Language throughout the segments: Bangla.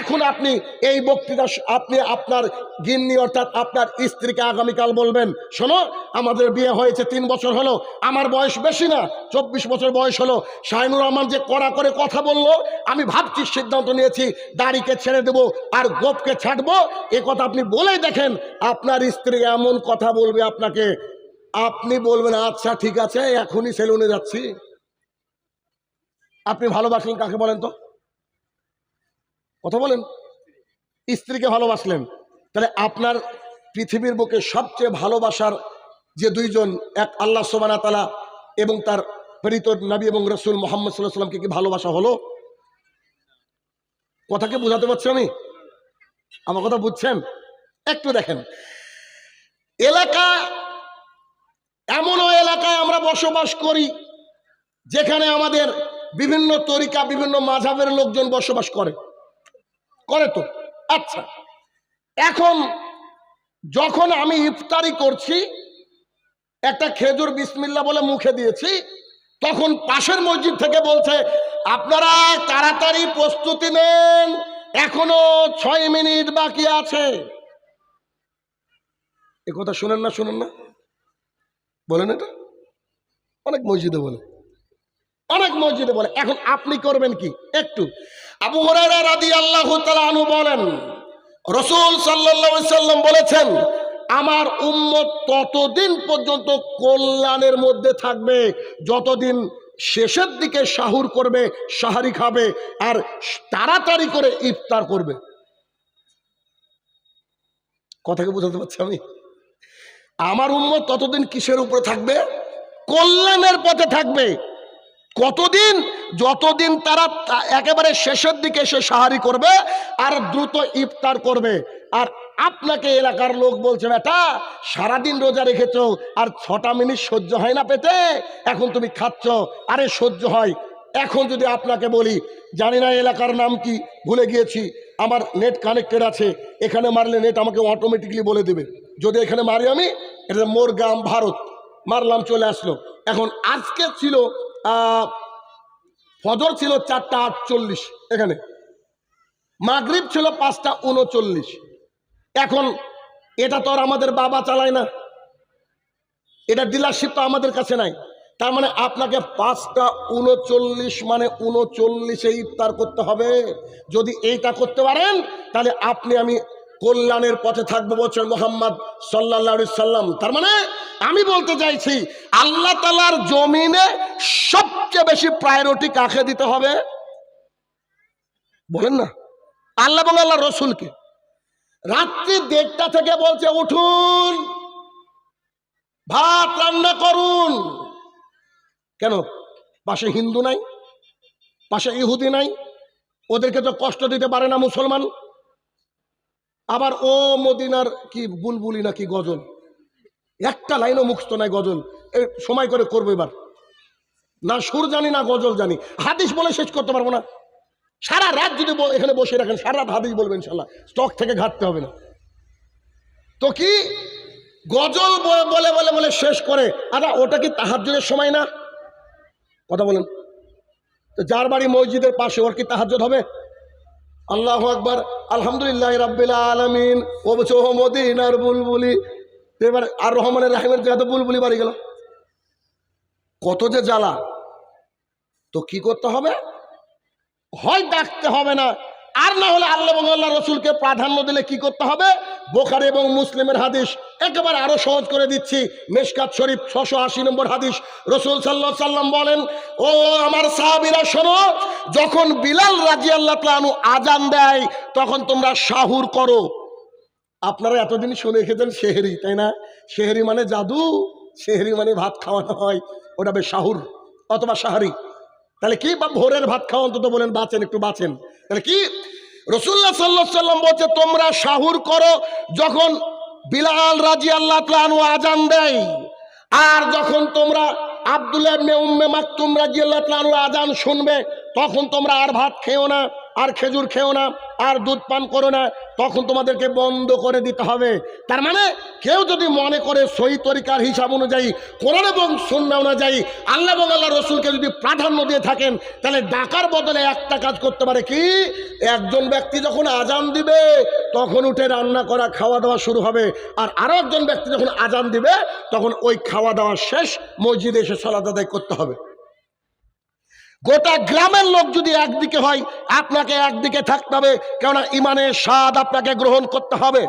এখন আপনি এই বক্তৃতা আপনি আপনার গিন্নি অর্থাৎ আপনার স্ত্রীকে আগামীকাল বলবেন, শোনো, আমাদের বিয়ে হয়েছে তিন বছর হলো, আমার বয়স বেশি না, চব্বিশ বছর বয়স হলো। শাহিনুর রহমান যে কড়া করে কথা বলল, আমি ভাবছি সিদ্ধান্ত নিয়েছি, দাড়িকে ছেড়ে দেবো আর গোপকে ছাড়বো। এ কথা আপনি বলেই দেখেন, আপনার স্ত্রী এমন কথা বলবে আপনাকে। আপনি বলবেন আচ্ছা ঠিক আছে, এখনই সেলুনে যাচ্ছি। আপনি ভালোবাসেন কাকে বলেন তো? কথা বলেন? স্ত্রীকে ভালোবাসলেন। তাহলে আপনার পৃথিবীর বুকে সবচেয়ে ভালোবাসার যে দুইজন, এক আল্লাহ সোবানা তালা এবং তার প্রেরিত নবী এবং রসুল মোহাম্মদ সাল্লাহ সাল্লামকে কি ভালোবাসা হলো? কথাকে বোঝাতে পারছি আমি? আমার কথা বুঝছেন? একটু দেখেন। এলাকা, এমনও এলাকায় আমরা বসবাস করি যেখানে আমাদের বিভিন্ন তরিকা, বিভিন্ন মাঝাবের লোকজন বসবাস করে। করে তো। আচ্ছা এখন যখন আমি ইফতারি করছি, একটা খেজুর বিসমিল্লা বলে মুখে দিয়েছি, তখন পাশের মসজিদ থেকে বলছে, আপনারা তাড়াতাড়ি প্রস্তুতি নেন, এখনও ছয় মিনিট বাকি আছে। এ কথা শুনেন না শুনেন না। বলেন এটা? অনেক মসজিদে বলে। অনেক মসজিদে বলে। এখন আপনি করবেন কি? একটু আবু হরাইরা রাদি আল্লাহ আনু বলেন, রসুল সাল্লাল্লাহু সাল্লাম বলেছেন, আমার উম্মত ততদিন পর্যন্ত কল্যাণের মধ্যে থাকবে, যতদিন শেষের দিকে সাহুর করবে সাহারি খাবে, আর তাড়াতাড়ি করে ইফতার করবে। কথাকে বোঝাতে পারছি আমি? আমার উম্মত ততদিন কিসের উপরে থাকবে? কল্যাণের পথে থাকবে। কতদিন, যতদিন তারা একেবারে শেষের দিকে সে সাহারি করবে আর দ্রুত ইফতার করবে। আর আপনাকে এলাকার লোক বলছে, বেটা, সারাদিন রোজা রেখেছ আর ছটা মিনিট সহ্য হয় না পেতে এখন তুমি খাচ্ছ। আরে, সহ্য হয়। এখন যদি আপনাকে বলি, জানি না এলাকার নাম কি, ভুলে গিয়েছি, আমার নেট কানেক্টেড আছে, এখানে মারলে নেট আমাকে অটোমেটিকলি বলে দেবে। যদি এখানে মারি আমি, এটা মোর গ্রাম ভারত। মারলাম, চলে আসলো। এখন আজকে ছিল ফজর ছিল চারটা আটচল্লিশ এখানে। মাগরিব ছিল পাঁচটা উনচল্লিশ। এখন এটা তো আর আমাদের বাবা চালায় না। এটা ডিলারশিপ তো আমাদের কাছে নাই। তার মানে আপনাকে পাঁচটা উনচল্লিশ মানে উনচল্লিশে ইফতার করতে হবে। যদি এইটা করতে পারেন, তাহলে আপনি আমি কল্যাণের পথে থাকব বলছেন মোহাম্মদ সাল্লাহ সাল্লাম। তার মানে আমি বলতে চাইছি, আল্লাহ তালার জমিনে সবচেয়ে বেশি প্রায়োরিটি কাকে দিতে হবে? বলেন না। আল্লাহ এবং আল্লাহ রসুলকে। রাত্রি দেড়টা থেকে বলছে, উঠুন, ভাত রান্না করুন। কেন? পাশে হিন্দু নাই, পাশে ইহুদি নাই, ওদেরকে তো কষ্ট দিতে পারে না মুসলমান। আবার ও মদিনার কি বুলবুলি নাকি গজল? একটা লাইনও মুখস্থ নাই গজল। সময় করে করব এবার। না, সুর জানি না, গজল জানি। হাদিস বলে শেষ করতে পারব না। সারা রাত যদি এখানে বসে রাখেন, সারা রাত হাদিস বলবেন, ইনশাল্লাহ। স্টক থেকে ঘাটতে হবে না। তো কি? গজল বলে বলে বলে শেষ করে। আচ্ছা ওটা কি তাহাজ্জুদের সময় না? কথা বলেন। তো যার বাড়ি মসজিদের পাশে, ওর কি তাহাজ্জুদ হবে? আল্লাহ আকবার, আলহামদুলিল্লাহ রাব্বিল আলমিন, ও ও মদিনার বুলবুলি। তো এবার আর রহমানের রাহিমের জায়গাতে বুলবুলি বাড়ি গেল। কত যে জ্বালা। তো কি করতে হবে? হয় ডাকতে হবে না। আর না হলে আল্লাহ আল্লাহ রসুলকে প্রাধান্য দিলে কি করতে হবে? বোখারি এবং মুসলিমের হাদিস একেবারে আরও সহজ করে দিচ্ছি। মেশকাত শরীফ ছশো আশি নম্বর হাদিস। রসুল সাল্লাহ সাল্লাম বলেন, ও আমার সাহাবিরা, শোনো, যখন বিলাল রাজি আল্লাহ তালু আজান দেয়, তখন তোমরা শাহুর করো। আপনারা এতদিন শুনে খেতেন শেহরি, তাই না? শেহরি মানে জাদু, শেহরি মানে ভাত খাওয়ানো হয়। ওটা বেশ শাহুর, অথবা সাহারি তাহলে কি বা ভোরের ভাত খাওয়া, অন্তত বলেন বাঁচেন, একটু বাঁচেন। তাহলে কি? রসুল্লাহ সাল্লাহ সাল্লাম বলছে, তোমরা শাহুর করো যখন বিলাল রাজি আল্লাহ আজান দেয়। আর যখন তোমরা আবদুল্লাহ ইবনে উম্মে মাকতুম রাজি আল্লাহ আজান শুনবে, তখন তোমরা আর ভাত খেও না। আর খেজুর খেও না, আর দুধ পান করো না, তখন তোমাদেরকে বন্ধ করে দিতে হবে। তার মানে কেউ যদি মনে করে সই তরিকার হিসাব অনুযায়ী, কোরআন এবং সন্না অনুযায়ী আল্লাহ এবং আল্লাহ রসুলকে যদি প্রাধান্য দিয়ে থাকেন, তাহলে ডাকার বদলে একটা কাজ করতে পারে কি? একজন ব্যক্তি যখন আজান দিবে, তখন উঠে রান্না করা, খাওয়া দাওয়া শুরু হবে। আর আরও একজন ব্যক্তি যখন আজান দিবে, তখন ওই খাওয়া দাওয়া শেষ, মসজিদে এসে সলাদ আদায় করতে হবে। গোটা গ্রামের লোক যদি একদিকে হয়, আপনাকে একদিকে থাকতে হবে, কেননা ইমানের স্বাদ আপনাকে গ্রহণ করতে হবে।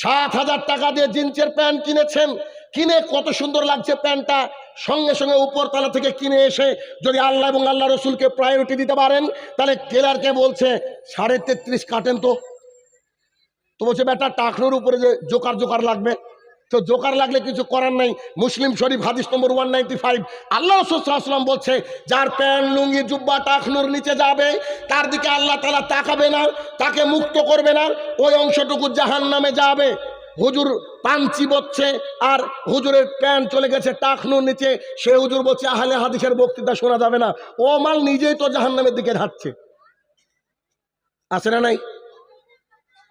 সাত হাজার টাকা দিয়ে জিন্সের প্যান্ট কিনেছেন, কিনে কত সুন্দর লাগছে প্যান্টটা, সঙ্গে সঙ্গে উপরতলা থেকে কিনে এসে যদি আল্লাহ এবং আল্লাহ রসুলকে প্রায়োরিটি দিতে পারেন, তাহলে টেলারকে বলছে, সাড়ে তেত্রিশ কাটেন তো। তো বলছে, বেটা, টাকনোর উপরে যে জোকার জোকার লাগবে। তো জোকার লাগলে কিছু করার নাই। মুসলিম শরীফ হাদিস নম্বর ওয়ান নাইনটি ফাইভ আল্লাহ রসুলাম বলছে, যার প্যান্ট, লুঙ্গি, জুব্বা টাকনুর নিচে যাবে, তার দিকে আল্লাহ তালা তাকাবে না, তাকে মুক্ত করবে না, ওই অংশটুকু জাহান নামে যাবে। হুজুর পাঞ্চি বচ্ছে, আর হুজুরের প্যান্ট চলে গেছে টাকনুর নিচে। সে হুজুর বলছে, আহলে হাদিসের বক্তৃতা শোনা যাবে না। ও মাল নিজেই তো জাহান নামের দিকে হাঁটছে আছে না নাই?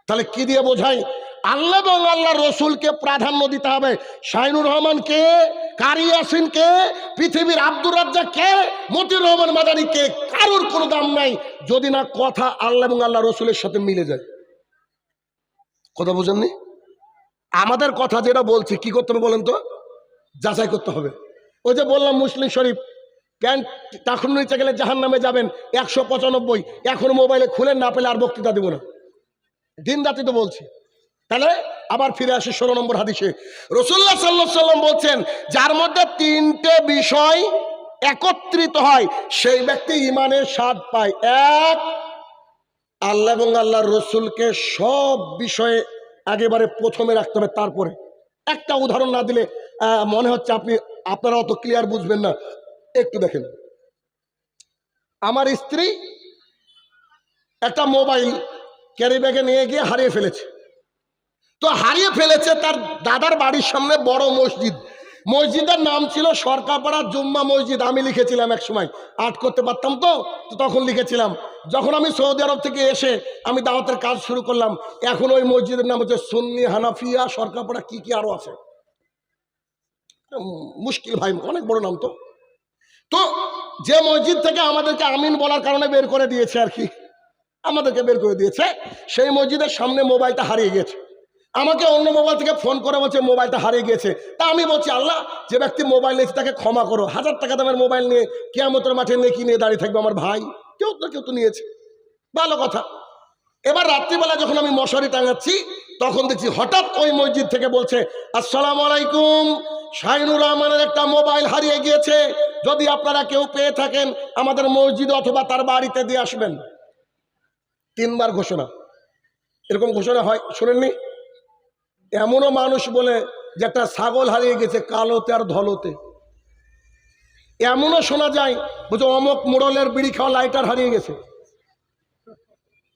তাহলে কি দিয়ে বোঝাই আল্লাহ এবং আল্লাহ রসুলকে প্রাধান্য দিতে হবে। শাহিনুর রহমান কে? কারি ইয়াসিন কে? পৃথিবীর আব্দুর রাজ্জাক কে? মতিউর রহমান মাদানি কে? কারোর কোনো দাম নাই। যদি না কথা আল্লাহ এবং আল্লাহ রসুলের সাথে মিলে যায়। কথা বুঝেননি? আমাদের কথা যেটা বলছি, কি করতে হবে বলেন তো? যাচাই করতে হবে। ওই যে বললাম মুসলিম শরীফ, প্যান্ট তখন নিচে গেলে জাহান নামে যাবেন, একশো পঁচানব্বই। এখন মোবাইলে খুলে না পেলে আর বক্তৃতা দেবো না। দিন রাতে তো বলছি। তাহলে আবার ফিরে আসি ষোলো নম্বর হাদিসে। রসুল্লাহ সাল্লাহ সাল্লাম বলছেন, যার মধ্যে তিনটে বিষয় একত্রিত হয়, সেই ব্যক্তি ইমানের স্বাদ পায়। এক, আল্লাহ এবং আল্লাহর রসুলকে সব বিষয়ে একেবারে প্রথমে রাখতে হবে, তারপরে। একটা উদাহরণ না দিলে মনে হচ্ছে আপনি, আপনারা অত ক্লিয়ার বুঝবেন না। একটু দেখেন। আমার স্ত্রী একটা মোবাইল ক্যারি ব্যাগে নিয়ে গিয়ে হারিয়ে ফেলেছে। তো হারিয়ে ফেলেছে তার দাদার বাড়ির সামনে বড় মসজিদ। মসজিদের নাম ছিল সরকারপাড়া জুম্মা মসজিদ। আমি লিখেছিলাম এক সময়, আর্ট করতে পারতাম তো তো তখন লিখেছিলাম। যখন আমি সৌদি আরব থেকে এসে আমি দাওয়াতের কাজ শুরু করলাম, এখন ওই মসজিদের নাম হচ্ছে সুন্নি হানাফিয়া, সরকারপাড়া কি কি আরও আছে? মুশকিল ভাই, অনেক বড় নাম তো। তো যে মসজিদ থেকে আমাদেরকে আমিন বলার কারণে বের করে দিয়েছে আর কি, আমাদেরকে বের করে দিয়েছে, সেই মসজিদের সামনে মোবাইলটা হারিয়ে গেছে। আমাকে অন্য মোবাইল থেকে ফোন করে বলছে মোবাইলটা হারিয়ে গেছে তা আমি বলছি, আল্লাহ, যে ব্যক্তি মোবাইল নিয়েছে তাকে ক্ষমা করো। হাজার টাকা দামের মোবাইল নিয়ে কেয়ামতের মাঠে নেকি নিয়ে দাঁড়িয়ে থাকবে আমার ভাই। কেউ তো কেউ তো নিয়েছে। ভালো কথা। এবার রাত্রিবেলা যখন আমি মশারি টাঙাচ্ছি, তখন দেখছি হঠাৎ ওই মসজিদ থেকে বলছে, আসসালামু আলাইকুম, শাহিনুর রহমানের একটা মোবাইল হারিয়ে গিয়েছে। যদি আপনারা কেউ পেয়ে থাকেন, আমাদের মসজিদ অথবা তার বাড়িতে দিয়ে আসবেন। তিনবার ঘোষণা। এরকম ঘোষণা হয়, শোনেননি? এমনও মানুষ বলে যে একটা ছাগল হারিয়ে গেছে কালোতে আর ধলোতে। এমনও শোনা যায় বুঝো অমক মোড়লের বিড়ি খাওয়া লাইটার হারিয়ে গেছে।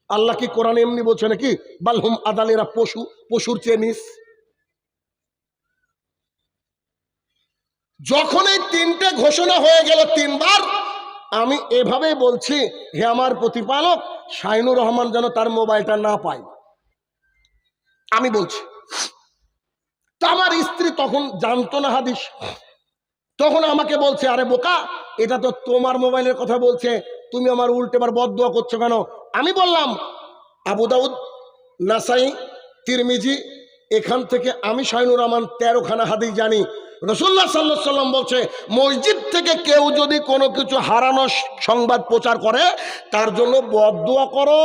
আল্লাহ কি কোরআন এমনি বলছে নাকি? বালহুম আদালেরা পশু, পশুর চেয়ে নিস। যখন এই তিনটে ঘোষণা হয়ে গেল তিনবার, আমি এভাবেই বলছি, হে আমার প্রতিপালক শাহিনুর রহমান যেন তার মোবাইলটা না পায়। আমি বলছি। তো আমার স্ত্রী তখন জানতো না হাদিস। তখন আমাকে বলছে, আরে বোকা, এটা তো তোমার মোবাইলের কথা বলছে। তুমি আমার উল্টে উল্টেবার বদুয়া করছ কেন? আমি বললাম, আবু দাউদ, নাসাই, তিরমিজি, এখান থেকে আমি শাহিনুর রহমান তেরোখানা হাদিস জানি। রসুল্লাহ সাল্লাহ সাল্লাম বলছে, মসজিদ থেকে কেউ যদি কোনো কিছু হারানো সংবাদ প্রচার করে, তার জন্য বদুয়া করো।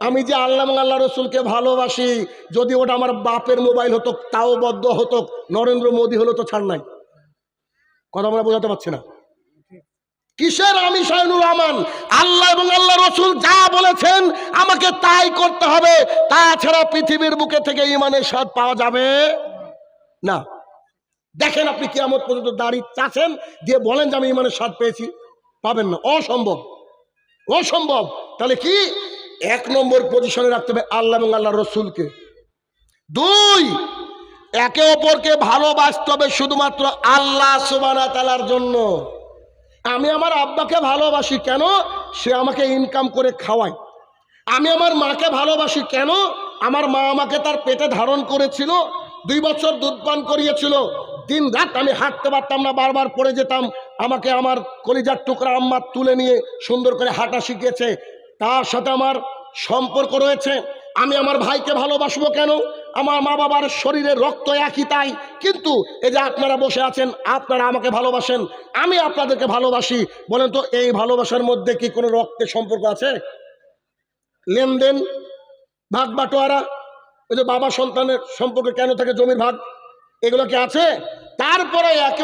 আমি যে আল্লাহ আল্লাহ রসুলকে ভালোবাসি, যদি ওটা আমার বাপের মোবাইল হতো, তাও বদ্ধ হতো, নরেন্দ্র মোদী হলো তো ছাড় নাই। কথা আমরা বোঝাতে পারছি না। কিসের আমি শাহিনুর রহমান আল্লাহ এবং আল্লাহ রসুল যা বলেছেন, আমাকে তাই করতে হবে। তাছাড়া পৃথিবীর বুকে থেকে ইমানের স্বাদ পাওয়া যাবে না। দেখেন আপনি কিয়ামত পর্যন্ত দাড়ি চাচ্ছেন দিয়ে বলেন যে আমি ইমানের স্বাদ পেয়েছি। পাবেন না। অসম্ভব। অসম্ভব। তাহলে কি? এক নম্বর পজিশনে রাখতে হবে আল্লাহ এবং আল্লাহ রসুলকে। দুই, একে অপরকে ভালোবাসতে হবে শুধুমাত্র আল্লাহ সুবানা তালার জন্য। আমি আমার আব্বাকে ভালোবাসি কেন? সে আমাকে ইনকাম করে খাওয়ায়। আমি আমার মাকে ভালোবাসি কেন? আমার মা আমাকে তার পেটে ধারণ করেছিল, দুই বছর দুধ পান করিয়েছিল। দিন রাত আমি হাঁটতে পারতাম না, বারবার পড়ে যেতাম। আমাকে আমার কলিজার টুকরা আম্মা তুলে নিয়ে সুন্দর করে হাঁটা শিখিয়েছে। তার সাথে আমার সম্পর্ক রয়েছে। আমি আমার ভাইকে ভালোবাসবো কেন? আমার মা বাবার শরীরে রক্ত একই তাই। কিন্তু এই যে আপনারা বসে আছেন, আপনারা আমাকে ভালোবাসেন, আমি আপনাদেরকে ভালোবাসি। বলেন তো, এই ভালোবাসার মধ্যে কি কোনো রক্তের সম্পর্ক আছে? লেনদেন, ভাগ বাটোয়ারা, ওই যে বাবা সন্তানের সম্পর্কে কেন থাকে জমির ভাগ? এগুলো কি আছে? তারপরে একে